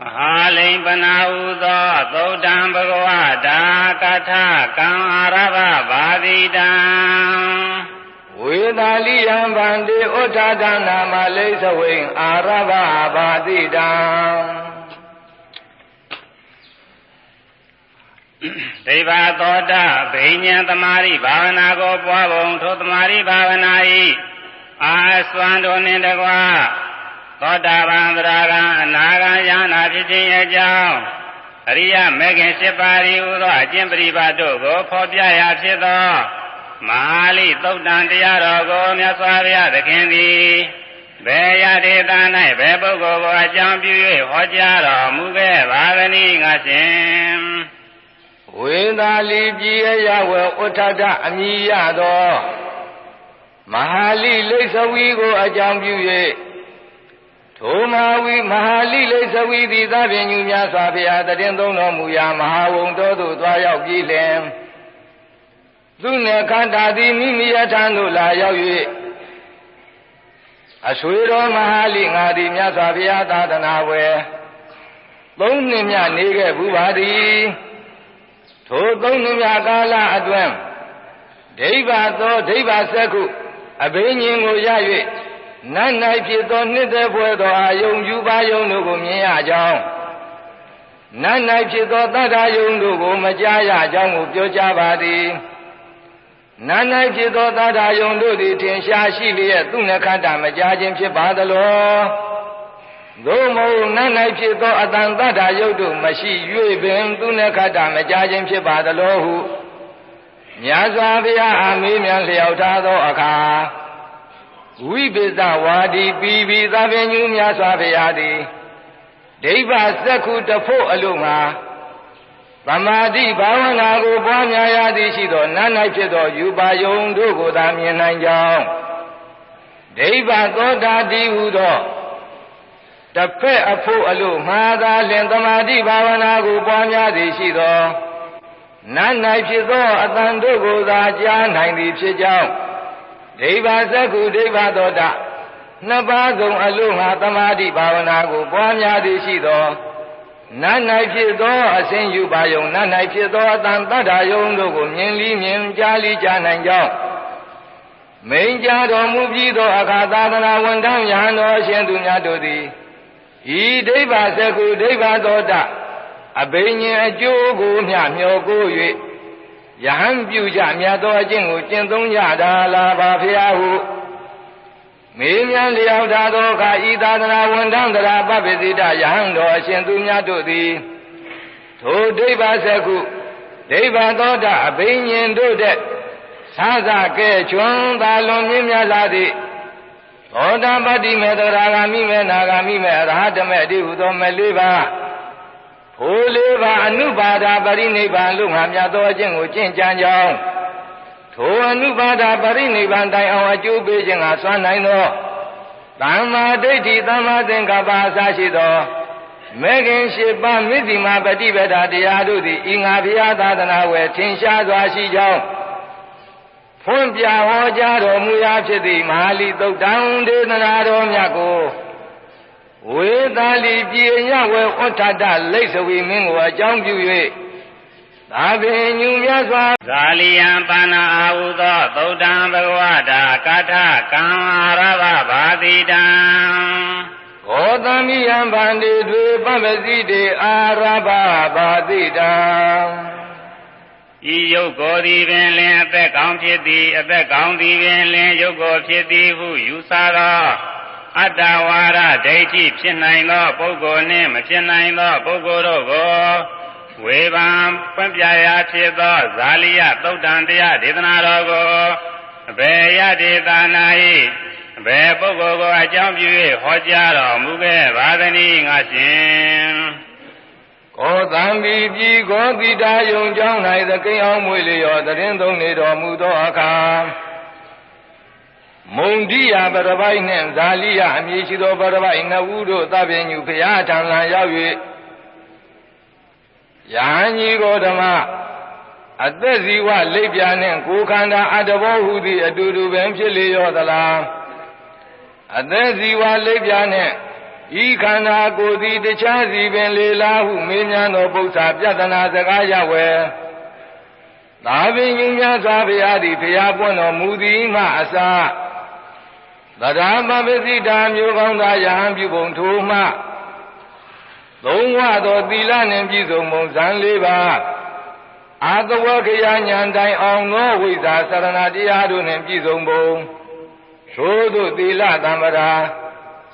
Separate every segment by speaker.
Speaker 1: မဟာလိမ္ပနာဟုသောသုတ်တံဘဂဝတာကထကံအာရဘဘာတိတံ
Speaker 2: ဝေသာလိယံဗန္တိဥဋ္ဌာဒနာမလိသဝိံအာရဘဘာတိတံ
Speaker 1: ဒိဗ္ဗသောတာဘိညာသမာရိဘာဝနာကိုပွားပုံထိုသမာရိဘာဝနာဤအာစွမ်းတို့နှင့်တကွာ သောတာပန်သရဂံအနာဂံယန္နာဖြစ်ခြင်းအကြောင်းအရိယမေခင်၈ပါးဤဟူသောအကျင့်ပရိပါတို့ကိုဖော်ပြရာဖြစ်သောမဟာလိသုတ်တံတရားတော်ကိုမြတ်စွာဘုရားသခင်သည်ဘယ်ရဒေသ၌ဘယ်ပုဂ္ဂိုလ်ကိုအကြောင်းပြု၍ဟောကြားတော်မူခဲ့ပါသနည်းငါရှင်
Speaker 2: ဝေသာလိပြည်အယဝေဥဋ္ဌတအမိယသောမဟာလိလိသဝီကိုအကြောင်းပြု၍ ထိုမဟာဝီမဟာလိလိသဝီသည်သဗ္ဗညုများစွာဘုရားတည်သုံးတော်မူရာမဟာဝုံတော်သို့သွားရောက်ပြီးလင်သူနှင့်ခန္ဓာသည်မိမိယထံသို့လာရောက်၍အဆွေတော်မဟာလိငါသည်မြတ်စွာဘုရားသာသနာဝယ်သုံးနှစ်မြနေခဲ့ဘူးပါသည်ထိုသုံးနှစ်မြကာလအတွင်းဒိဗ္ဗသောဒိဗ္ဗစက္ခုအဘိညာဉ်ကိုရ၍ နတ်၌ဖြစ်သောနှစ်သက်ဖွယ်သောအာယုံယူပါယုံတို့ကိုမြင်ရကြောင်းနတ်၌ဖြစ်သောတတ္ထာယုံတို့ကိုမကြားရကြောင်းကိုပြောကြားပါသည်နတ်၌ဖြစ်သောတတ္ထာယုံတို့သည်ထင်ရှားရှိလျက်သူနှခတ္တမကြားခြင်းဖြစ်ပါသလောသို့မဟုတ်နတ်၌ဖြစ်သောအတန်တတ္ထာယုတ်တို့မရှိ၍ပင်သူနှခတ္တမကြားခြင်းဖြစ်ပါသလောဟုမြတ်စွာဘုရားအာမေးမြန်းလျှောက်ထားသောအခါ ဝိပိသဝါဒီပိပိသဗ္ဗညုမြတ်စွာဘုရားသည်ဒိဗ္ဗစက္ခုတဖို့အလို့ငါသမာဓိဘာဝနာကိုပွားများရသည်ရှိသောနတ်၌ဖြစ်သောယူပါယုံတို့ကိုသာမြင်နိုင်ကြောင်းဒိဗ္ဗသောတာတိဟုသောတစ်ဖက်အဖို့အလို့မှားသာလင်သမာဓိဘာဝနာကိုပွားများသည်ရှိသောနတ်၌ဖြစ်သောအတန်တို့ကိုသာကြားနိုင်သည်ဖြစ်ကြောင်း ဒိဗ္ဗစက္ခုဒိဗ္ဗသောတာနှစ်ပါးစုံအလို့ငါသမာဓိဘာဝနာကိုပွားများသည်ရှိသောနတ်၌ဖြစ်သောအစဉ်ယူပါယုံနတ်၌ဖြစ်သောအတန်တတ္ထာယုံတို့ကိုမြင်လီမြင်ကြားလီကြားနိုင်ကြောင်းမိန်ကြတော်မူပြီးသောအခါသာသနာဝန်ထမ်းယဟန်တော်အရှင်သူများတို့သည်ဤဒိဗ္ဗစကုဒိဗ္ဗသောတအဘိညာဉ်အကျိုးကိုမျှမျှော်ကို၍ ယဟန်ပြုကြမြတ်သောအကျင့်ကိုကျင့်သုံးကြတာလားပါဖျားဟုမေးမြန်းလျောက်ထားသောအခါဤသာသနာဝန်ထမ်းတရားပပ္ပစိတယဟန်တော်အရှင်သူများတို့သည်ထိုဒိဗ္ဗစကုဒိဗ္ဗသောတအဘိညာဉ်တို့တဲ့သာသကဲချွန်သာလွန်မြင့်မြတ်လာသည့်သောတာပတ္တိမေသရာဂာမိမေနာဂာမိမေအရဟတမေအတိဟုသောမလေးပါ ဖိုးလေးပါအနုပါဒပရိနိဗ္ဗာန်လို့ငါမြတ်သောအကျင့်ကိုကျင့်ကြံကြောင်းထိုအနုပါဒပရိနိဗ္ဗာန်တိုင်အောင်အကျိုးပေးခြင်းကစွမ်းနိုင်သောသမ္မာဒိဋ္ဌိသမ္မာသင်္ကပ္ပအစရှိသောမေခင်ရှိပါမိတိမာပฏิပဒါတရားတို့သည်ဤငါဘုရားသာသနာဝယ်ထင်ရှားစွာရှိကြောင်းဖွင့်ပြဟောကြားတော်မူရာဖြစ်သည့်မဟာလီသုတ်တံဒေသနာတော်မြတ်ကို ဝေသာလီပြေညဝေဩထတလိတ်သဝီမင်းကိုအကြောင်းပြု၍သာပင်ညူမြတ်စွာ
Speaker 1: ဇာလီယံပါဏအာဟုသောသုတ်တံဘဂဝတာကာထကံအာရဘဘာတိတံ
Speaker 2: ဂောတမိယံဗန္တိတွေပပ္ပစီတေအာရဘဘာတိတံ
Speaker 1: ဤယုတ်ကိုယ်သည်ပင်လင်အသက်ကောင်းဖြစ်သည်အသက်ကောင်းသည်ပင်လင်ယုတ်ကိုဖြစ်သည်ဟုယူဆသော အတ္တဝါဒဒိဋ္ဌိဖြစ်နိုင်သောပုဂ္ဂိုလ်နှင့်မဖြစ်နိုင်သော ပုဂ္ဂိုလ်တို့ကိုဝေဘာပွင့်ပြရာဖြစ်သောဇာလိယသုတ်တံတရားဒေသနာတော်ကိုအဘယ်ရဒေသနာ၏အဘယ်ပုဂ္ဂိုလ်ကိုအကြောင်းပြု၍ဟောကြားတော်မူခဲ့ပါသနည်းငါရှင်
Speaker 2: ကောသံဘီပြည်ကောတိတာယုံကြောင်း၌သကိအောင်မွေလျောတရင်သုံးနေတော်မူသောအခါ မုံတိယပရပိုက်နှင့်ဇာလိယအမည်ရှိသောပရပိုက်နှစ်ဦးတို့သဗ္ဗညုဖရာထံလံရောက်၍ယဟန်ကြီးကိုဓမ္မအသက်ဇီဝလိပ်ပြာနှင့်ကိုယ်ခန္ဓာအတ္တဘောဟုသည်အတူတူပင်ဖြစ်လေရောသလားအသက်ဇီဝလိပ်ပြာနှင့်ဤခန္ဓာကိုယ်သည်တခြားစီပင်လေလားဟုမေးမြန်းသောပု္ပ္ပာပြတနာစကားရဝယ်သာပင်ယူများစွာဘုရားသည်ဘုရားပွင့်တော်မူသည်မှအစ သဒ္ဓမပစိတာမျိုးကောင်းသာယဟန်ပြုပုံထိုမှသုံးဝသောသီလနှင့်ပြည့်စုံပုံဇံလေးပါးအာသဝခယညာတိုင်အောင်သောဝိဇ္ဇာစရဏတရားတို့နှင့်ပြည့်စုံပုံသို့သောသီလသံဗရာ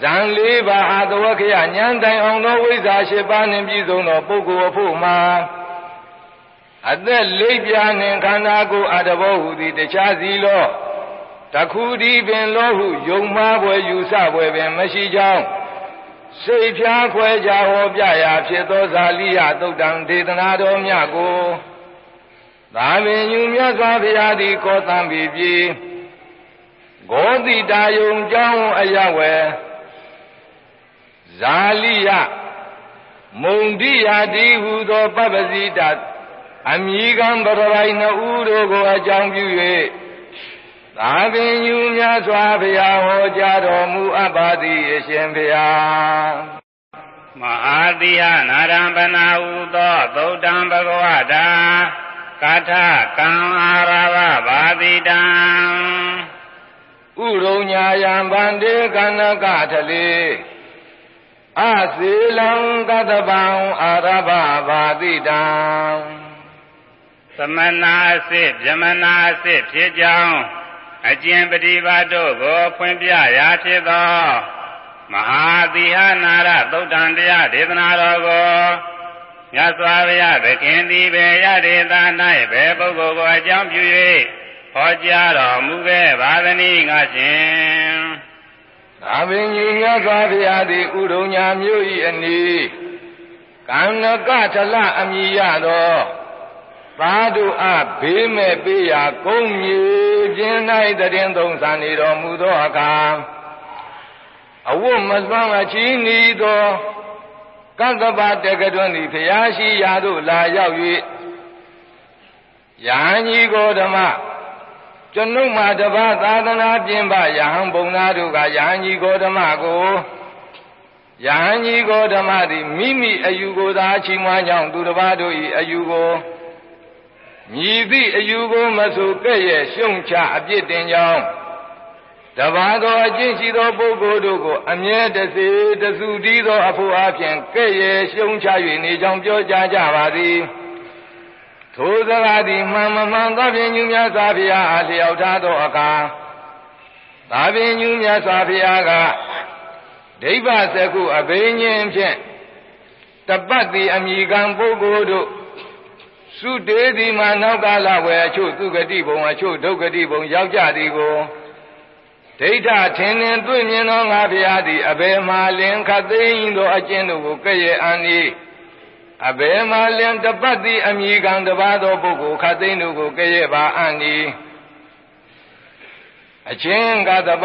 Speaker 2: ဇံလေးပါးအာသဝခယညာတိုင်အောင်သောဝိဇ္ဇာ၈ပါးနှင့်ပြည့်စုံသောပုဂ္ဂိုလ်အဖို့မှာအသက်လိပ်ပြာနှင့်ခန္ဓာကိုယ်အတဘောဟုသည်တခြားစီလော တခုဒီပင်လောဟုယုံမှားပွဲယူဆပွဲပင်မရှိကြောင်းစိတ်ဖြားခွဲကြဟောပြရာဖြစ်သောဇာလိယသုတ်တံဒေသနာတော်မြတ်ကိုသာမင်ယူမြတ်စွာဘုရားသည်ကောသံပြီပြီဂောတိတာယုံကြောင်းအယဝယ်ဇာလိယမုံတိယာတိဟုသောပပ္ပစီတအမိကံပရရိုင်နှစ်ဦးတို့ကိုအကြောင်းပြု၍ သာပင်ယူမြတ်စွာဘုရားဟောကြားတော်မူအပ်ပါသည်အရှင်ဘုရား
Speaker 1: မဟာတိယနာရံပနာဟုသောသုတ်တံဘဂဝတာကာထကံအာရဝဘာတိတံ
Speaker 2: ဥရုံညာယံဗန္တေကနကထလေအစေလံကတပံအာရဘဘာတိတံ
Speaker 1: သမနာအစစ်ဗြမနာအစစ်ဖြစ်ကြောင်း အကျင့်ပฏิပါတို့ကိုဖွင့်ပြရာဖြစ်သောမဟာသီဟနာရသုတ်တံတရားဒေသနာတော်ကိုမြတ်စွာဘုရားသခင်သည်ပဲရဒေသ၌ပဲပုဂ္ဂိုလ်ကိုအကြောင်းပြု၍ဟောကြားတော်မူခဲ့ပါသည်ငါရှင်
Speaker 2: သာပင်ကြီးမြတ်စွာဘုရားသည်ဥဒုံညာမြို့၏အနီးကံနကထလအမိရသောသာဓုအဘေးမဲ့ပေးရာကုန်းမြေ ပြင်း၌တည်သုံးဆန်နေတော်မူသောအခါအဝတ်မစွမ်းအချီးနီးသောကသဗ္ဗတက္ကတွင်သည်ဖျားရှိရာသို့လာရောက်၍ယဟန်ကြီးကိုဓမ္မကျွန်ုပ်မှာတပါးသာသနာပြင်ပယဟန်ဘုံသားတို့ကယဟန်ကြီးကိုဓမ္မကိုယဟန်ကြီးကိုဓမ္မသည်မိမိအယူကိုသာချီးမွမ်းကြောင်းသူတစ်ပါးတို့၏အယူကို မြည်သည့်အယူကိုမဆိုကဲ့ရဲ့ရှုံချအပြစ်တင်ကြောင်းတပါသောအကျင့်ရှိသောပုဂ္ဂိုလ်တို့ကိုအမြဲတစေတစုတည်းသောအဖို့အပြင်ကဲ့ရဲ့ရှုံချ၍နေကြောင်းပြောကြားကြပါသည်ထိုစကားသည်မှန်မမှန်သောဖြင့်ညူမြတ်စွာဘုရားအားလျောက်ထားသောအခါသာဖြင့်ညူမြတ်စွာဘုရားကဒိဗ္ဗစကုအဘိညာဉ်ဖြင့်တပတ်တိအမိကံပုဂ္ဂိုလ်တို့ စုတေသည်မှာနောက်ကာလဝယ်အချို့သူဂတိဘုံအချို့ဒုက္ခတိဘုံရောက်ကြသည်ကိုဒိဋ္ဌထင်နှင်တွေ့မြင်သောငါဘုရားသည်အဘယ်မှလင်ခတ်သိမ်းသောအကျင့်တို့ကိုကဲ့ရဲ့အန်ဤအဘယ်မှလင်တပတ်သည်အမိကံတပါသောပုဂ္ဂိုလ်ခတ်သိမ်းတို့ကိုကဲ့ရဲ့ပါအန်ဤအချင်းကတပ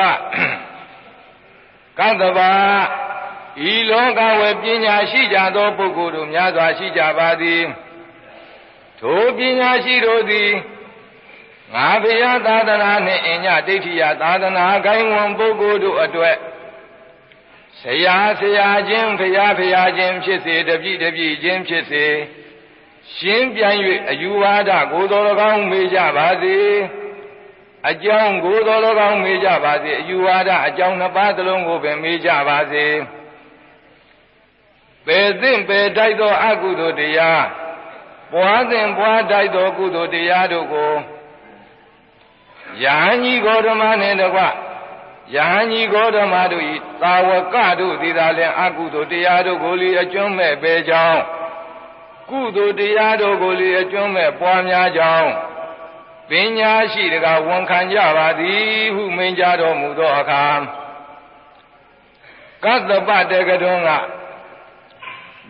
Speaker 2: ကတပဤလောကဝေပညာရှိကြသောပုဂ္ဂိုလ်တို့များစွာရှိကြပါသည် ထိုပညာရှိတို့သည်ငါဘုရားသာသနာနှင့်အညဒိဋ္ဌိယသာသနာကိုင်းဝန်ပုဂ္ဂိုလ်တို့အတွက်ဆရာဆရာချင်းဘုရားဘုရားချင်းဖြစ်စေတပြည့်တပြည့်ချင်းဖြစ်စေရှင်းပြန်၍အယူဝါဒကိုတော်၎င်းမေးကြပါစေအကြောင်းကိုတော်၎င်းမေးကြပါစေအယူဝါဒအကြောင်းနှစ်ပါးသလုံးကိုပင်မေးကြပါစေပေသင့်ပေတိုက်သောအကုသိုလ်တရား ပွားစဉ်ပွားတိုက်သောကုသိုလ်တရားတို့ကိုယဟန်ကြီးဂေါတမနှင့်တကွယဟန်ကြီးဂေါတမတို့ဤသာဝကတို့သည်သာလျှင်အကုသိုလ်တရားတို့ကိုလီအကျွမ်းမဲ့ပဲကြောင်းကုသိုလ်တရားတို့ကိုလီအကျွမ်းမဲ့ပွားများကြောင်းပညာရှိတကဝန်ခံကြပါသည်ဟုမိန်ကြတော်မူသောအခါကတ္တပတေကတွန်းက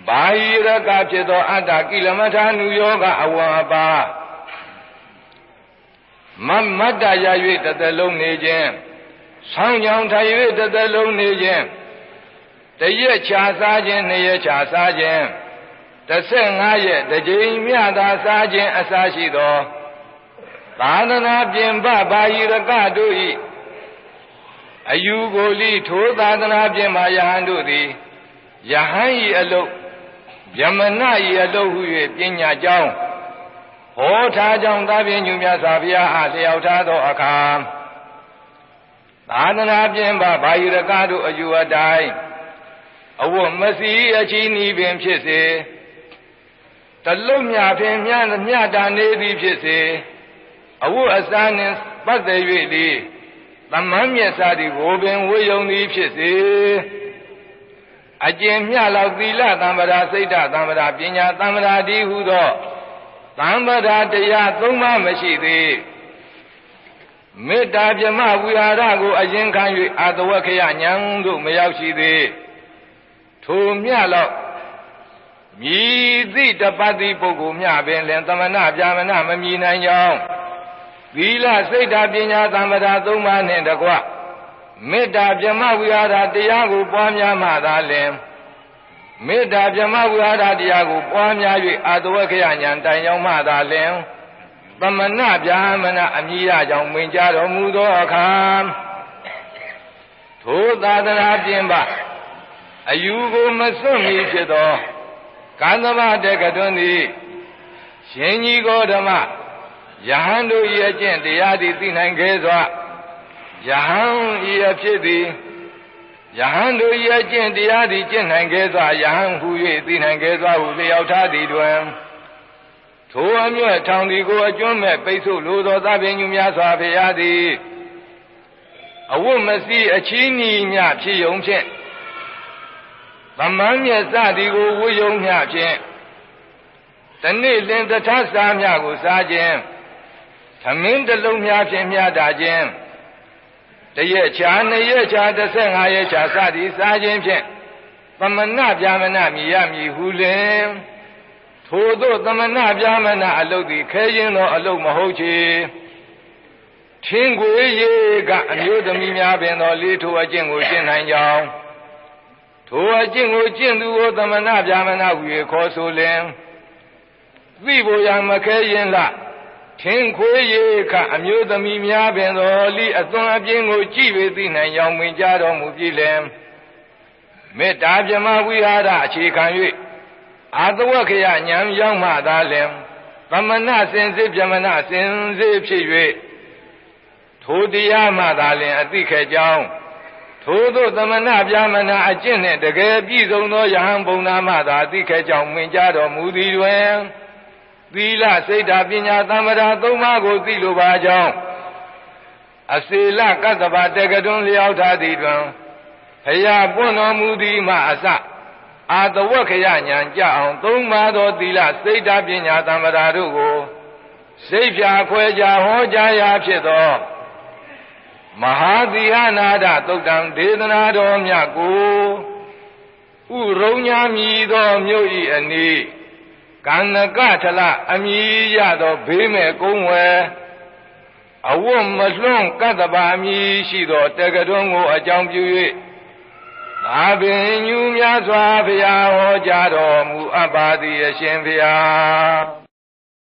Speaker 2: ဘာဟိရကဖြစ်သောအတ္တကိလမထာနုယောဂအဝံအပါမမတ္တရ၍တသက်လုံးနေခြင်းဆောင်းကြောင်ထိုင်၍တသက်လုံးနေခြင်းတရက်ချာစားခြင်းနှစ်ရက်ချာစားခြင်း15ရက်တစ်ကြိမ်မြသာစားခြင်းအစားရှိသောသာသနာပြင်ပဘာဟိရကတို့၏အယူကိုလိထိုသာသနာပြင်မာယဟန်တို့သည်ယဟန်ဤအလုတ် ဗျမနဤအလုတ်ဟု၍ပညာကြောင်းဟောထားကြောင်းသာပြင်းညူမြတ်စွာဘုရားအားလျှောက်ထားသောအခါသာသနာပြင်ပဘာယရကတို့အယူအတိုင်းအဝတ်မစီအချီးနီးပင်ဖြစ်စေတလုံးမြဖြင့်မြမြတာနေသည်ဖြစ်စေအဝတ်အစားနှင့်ပတ်သက်၍သည်သမမ်းမြတ်စာသည်ဝပင်ဝေယုံသည်ဖြစ်စေ အကျင့်မြလောက်သီလသံဗရာစိတ်ဓသံဗရာပညာသံဗရာဒီဟုသောသံဗရာတရားသုံးပါးမရှိသေးမေတ္တာပြမဝိဟာရကိုအရင်ခံ၍အာတဝခယဉာဏ်သို့မရောက်ရှိသေးထိုမြလောက်မြည်သည့်တပတ်တိပုဂ္ဂိုလ်မြပင်လင်သမဏဗျာမဏမမြည်နိုင်ကြောင်းသီလစိတ်ဓာပညာသံဗရာသုံးပါးနှင့်တကွ မေတ္တာပြမဝိဟာရတရားကိုပွားများမှသာလင်မေတ္တာပြမဝိဟာရတရားကိုပွားများ၍အာတဝခယညာတိုင်ရောက်မှသာလင်သမဏဗျာမဏအမိရကြောင့်မင်ကြတော်မူသောအခါထိုသာသနာပြင်ပအယူကိုမစွန့်မီဖြစ်သောကန္သမတေကတွင်သည်ရှင်ကြီးကိုဓမ္မယဟန်တို့၏အကျင့်တရားသည်သိနိုင်ခဲ့စွာ ယဟန်ဤအဖြစ်သည်ယဟန်တို့၏အကျင့်တရားသည်ကျင့်နိုင်ခဲ့စွာယဟန်ဟူ၍သိနိုင်ခဲ့စွာဟုလျောက်ထားသည်တွင်ထိုအမြတ်ထောင်ဒီကိုအကျွမ်းမဲ့ပိတ်ဆို့လိုသောသဗ္ဗညုများစွာဖရာသည်အဝတ်မစီအချီးနီညဖြစ်ယုံဖြင့်သမမ်းမြတ်စသည်ကိုဝှယုံမျှဖြင့်တနေ့လင်တထစားမြကိုစားခြင်းသမင်းတလုံးများဖြင့်မြတ်တာခြင်း တရက်ချာနှစ်ရက်ချာ15ရက်ချာစသည်စားခြင်းဖြင့်သမဏဗျာမဏမြည်ရမည်ဟုလင်ထို့သောသမဏဗျာမဏအလုတ်သည်ခဲရင်သောအလုတ်မဟုတ်ချေထင်းကိုရေကအမျိုးသမီးများပင်သောလေးထိုအကျင့်ကိုရှင်းနိုင်ကြောင်းထိုအကျင့်ကိုကျင့်သူကိုသမဏဗျာမဏဟူ၍ခေါ်ဆိုလင်သိဖို့ရမခဲရင်လား ထင်းခွေးရေခအမျိုးသမီးများပင်တော်လိအသွန်အပြင်းကိုကြည့်ပေသိနိုင်ကြောင်းဝင်ကြတော်မူပြီလေမေတ္တာပြမဝိဟာရအခြေခံ၍အာတဝခယဉာဏ်ရောက်မှသာလင်သမဏစင်စစ်ပြမဏစင်စစ်ဖြစ်၍ထိုတရားမှသာလင်အသိခဲ့ကြောင်းထို့သောသမဏပြမဏအကျင့်နှင့်တကယ်ပြည့်စုံသောယဟန်ဘုံနာမှသာအသိခဲ့ကြောင်းဝင်ကြတော်မူသည်တွင် သီလစိတ်ဓာပညာသံဗရာသုံးပါးကိုသိလိုပါကြောင်းအစေလကတ္တဗတေကတွန်းလျောက်ထားသည်တွင်ဖရာပွင့်တော်မူသည်မှအစအာတဝခယညာကြအောင်သုံးပါးသောသီလစိတ်ဓာပညာသံဗရာတို့ကိုစိတ်ဖြာခွဲကြဟောကြားရာဖြစ်သောမဟာသီဟနာဒသုတ်တံဒေသနာတော်မြတ်ကိုဥရုံညာမြည်သောမြို့ဤအနီး ကန္နကထလအမြည်ရသောဘေးမဲ့ကုန်းဝယ်အဝတ်မလွန့်ကတ္တပါအမြည်ရှိသောတက္ကတွန်းကိုအကြောင်းပြု၍သာပင်ညူများစွာဘုရားဟောကြားတော်မူအပ်ပါသည်အရှင်ဘုရား